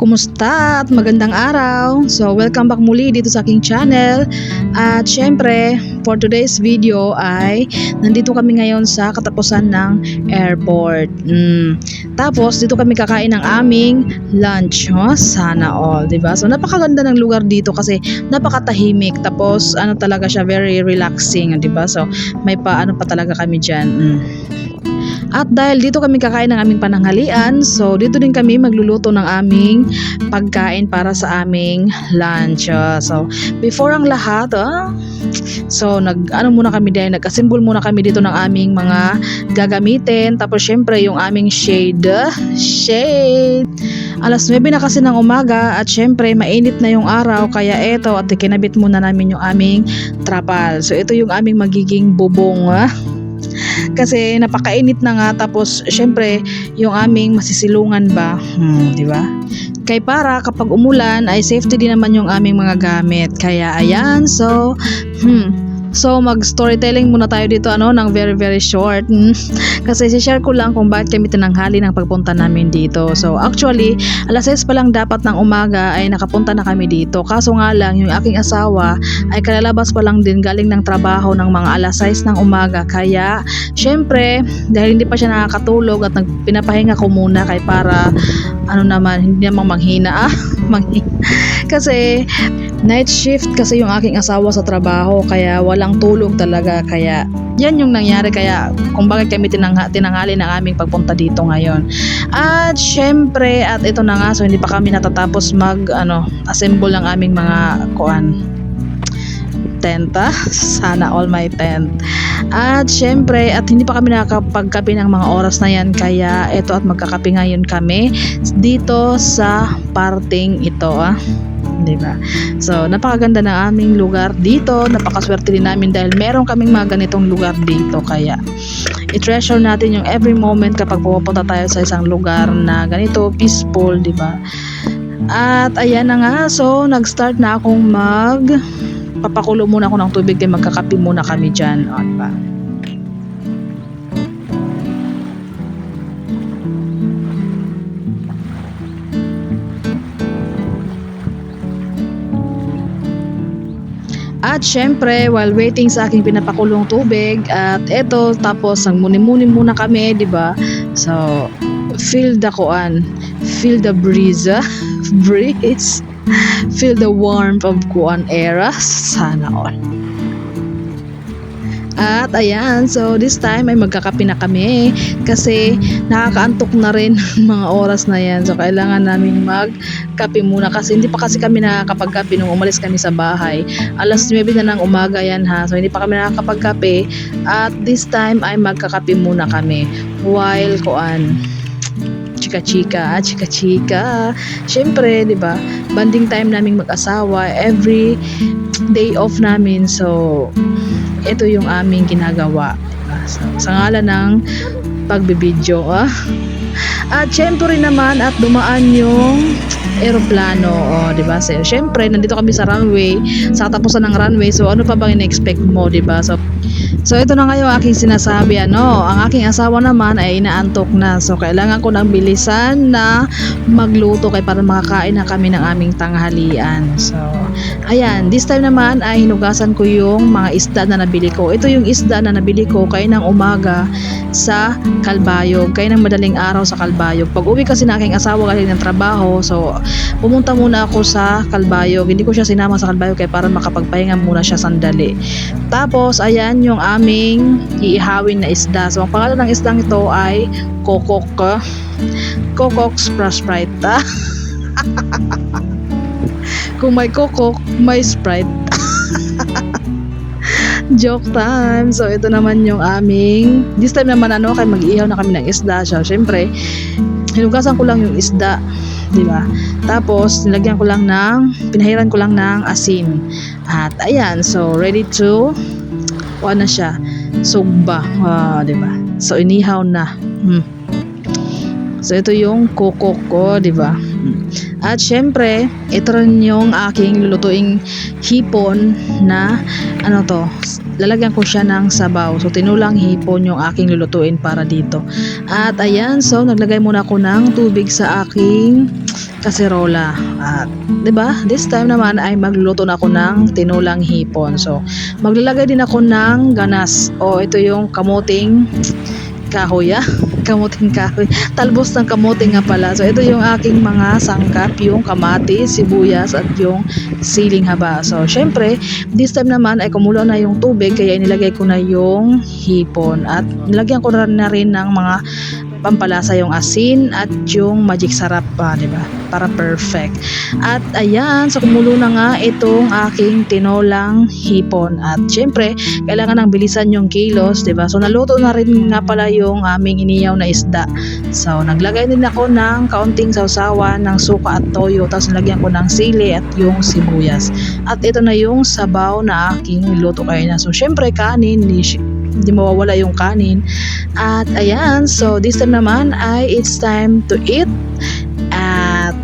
Kumusta at magandang araw? So, welcome back muli dito sa aking channel. At syempre, for today's video ay nandito kami ngayon sa katapusan ng airport. Mm. Tapos, dito kami kakain ng aming lunch. Oh, sana all, ba? So, napakaganda ng lugar dito kasi napakatahimik. Tapos, ano talaga siya, very relaxing, ba? So, may pa ano pa talaga kami diyan. Mm. At dahil dito kami kakain ng aming pananghalian, so dito din kami magluluto ng aming pagkain para sa aming lunch. Ah, so, before ang lahat, ah, so nag ano muna kami dahil nag-assemble muna kami dito ng aming mga gagamitin. Tapos syempre yung aming shade, shade. Alas 9 na kasi ng umaga at syempre mainit na yung araw kaya eto at kinabit muna namin yung aming trapal. So ito yung aming magiging bubong. Ah kasi napakainit na nga. Tapos syempre yung aming masisilungan ba? Hmm, di ba? Kay para kapag umulan ay safety din naman yung aming mga gamit. Kaya ayan so hmm So mag storytelling muna tayo dito ano ng very very short Hmm. kasi si-share ko lang kung bakit kami tinanghali ng pagpunta namin dito. So actually alas 6 pa lang dapat ng umaga ay nakapunta na kami dito. Kaso nga lang yung aking asawa ay kalalabas pa lang din galing ng trabaho ng mga alas 6 ng umaga. Kaya syempre dahil hindi pa siya nakakatulog at nagpinapahinga ko muna kay para ano naman hindi naman manghina ah kasi night shift kasi yung aking asawa sa trabaho kaya walang tulog talaga. Kaya yan yung nangyari. Kaya kung bakit kami tinangha, tinanghali ng aming pagpunta dito ngayon. At syempre at ito na nga so hindi pa kami natatapos mag ano assemble ng aming mga kuan tenta sana all my tent. At syempre at hindi pa kami nakakapagkape ng mga oras na yan kaya eto at magkakape ngayon kami dito sa parting ito ah 'di ba? So, napakaganda ng aming lugar dito. Napakaswerte din namin dahil meron kaming mga ganitong lugar dito. Kaya, i-treasure natin yung every moment kapag pupunta tayo sa isang lugar na ganito, peaceful, 'di ba? At ayan na nga, so nag-start na akong mag papakulo muna ako ng tubig din magkakape muna kami dyan. O, diba? At syempre, while waiting sa aking pinapakulong tubig, at eto, tapos ang muni-muni muna kami, di ba? So, feel the kuan, feel the breeze, breeze, feel the warmth of kuan era, sana all. At ayan, so this time ay magkakape na kami kasi nakakaantok na rin mga oras na yan. So kailangan namin magkape muna kasi hindi pa kasi kami nakakapagkape nung umalis kami sa bahay. Alas 9 na ng umaga yan ha. So hindi pa kami nakakapagkape at this time ay magkakape muna kami while kuan chika-chika, chika-chika. Siyempre, 'di ba? Banding time naming mag-asawa every day off namin. So, ito yung aming ginagawa. So, sa ngalan ng pagbibidyo. Ah. At syempre naman at dumaan yung eroplano, oh, 'di ba? So, syempre nandito kami sa runway, sa katapusan ng runway. So ano pa bang ina-expect mo, 'di ba? So So ito na ngayon aking sinasabi ano, ang aking asawa naman ay inaantok na. So kailangan ko ng bilisan na magluto kay para makakain na kami ng aming tanghalian. So ayan, this time naman ay hinugasan ko yung mga isda na nabili ko. Ito yung isda na nabili ko kay ng umaga sa Kalbayog, kay ng madaling araw sa Kalbayog. Pag uwi kasi na aking asawa galing ng trabaho, so pumunta muna ako sa Kalbayog. Hindi ko siya sinama sa Kalbayog kay para makapagpahinga muna siya sandali. Tapos ayan yung aming iihawin na isda. So, ang pangalan ng isdang ito ay Kokok. Kokok Sprite. Kung may kokok, may Sprite. Joke time. So, ito naman yung aming, this time naman ano, kay mag-ihaw na kami ng isda. So, syempre, hinugasan ko lang yung isda. Di ba? Tapos, nilagyan ko lang ng, pinahiran ko lang ng asin. At, ayan. So, ready to, ano na siya, sugba. Ah, di ba? So, inihaw na. Hmm. So, ito yung kokok ko, di ba? At syempre, ito rin yung aking lulutuing hipon na ano to, lalagyan ko siya ng sabaw. So tinulang hipon yung aking lulutuin para dito. At ayan, so naglagay muna ako ng tubig sa aking kaserola. At 'di ba? This time naman ay magluluto na ako ng tinulang hipon. So maglalagay din ako ng ganas. O ito yung kamuting kahoy ah. Kamuting kahoy. Talbos ng kamote nga pala. So ito yung aking mga sangkap, yung kamatis, sibuyas at yung siling haba. So syempre, this time naman ay kumulo na yung tubig kaya inilagay ko na yung hipon at nilagyan ko na rin ng mga pampalasa yung asin at yung magic sarap pa, di ba? Para perfect. At ayan, so kumulo na nga itong aking tinolang hipon. At syempre, kailangan ng bilisan yung kilos, di ba? So naluto na rin nga pala yung aming iniyaw na isda. So naglagay din ako ng kaunting sausawan ng suka at toyo. Tapos nilagyan ko ng sili at yung sibuyas. At ito na yung sabaw na aking luto kayo na. So syempre, kanin, ni hindi mawawala yung kanin. At ayan, so this time naman ay it's time to eat. At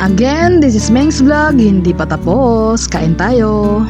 again, this is Meng's Vlog. Hindi pa tapos. Kain tayo.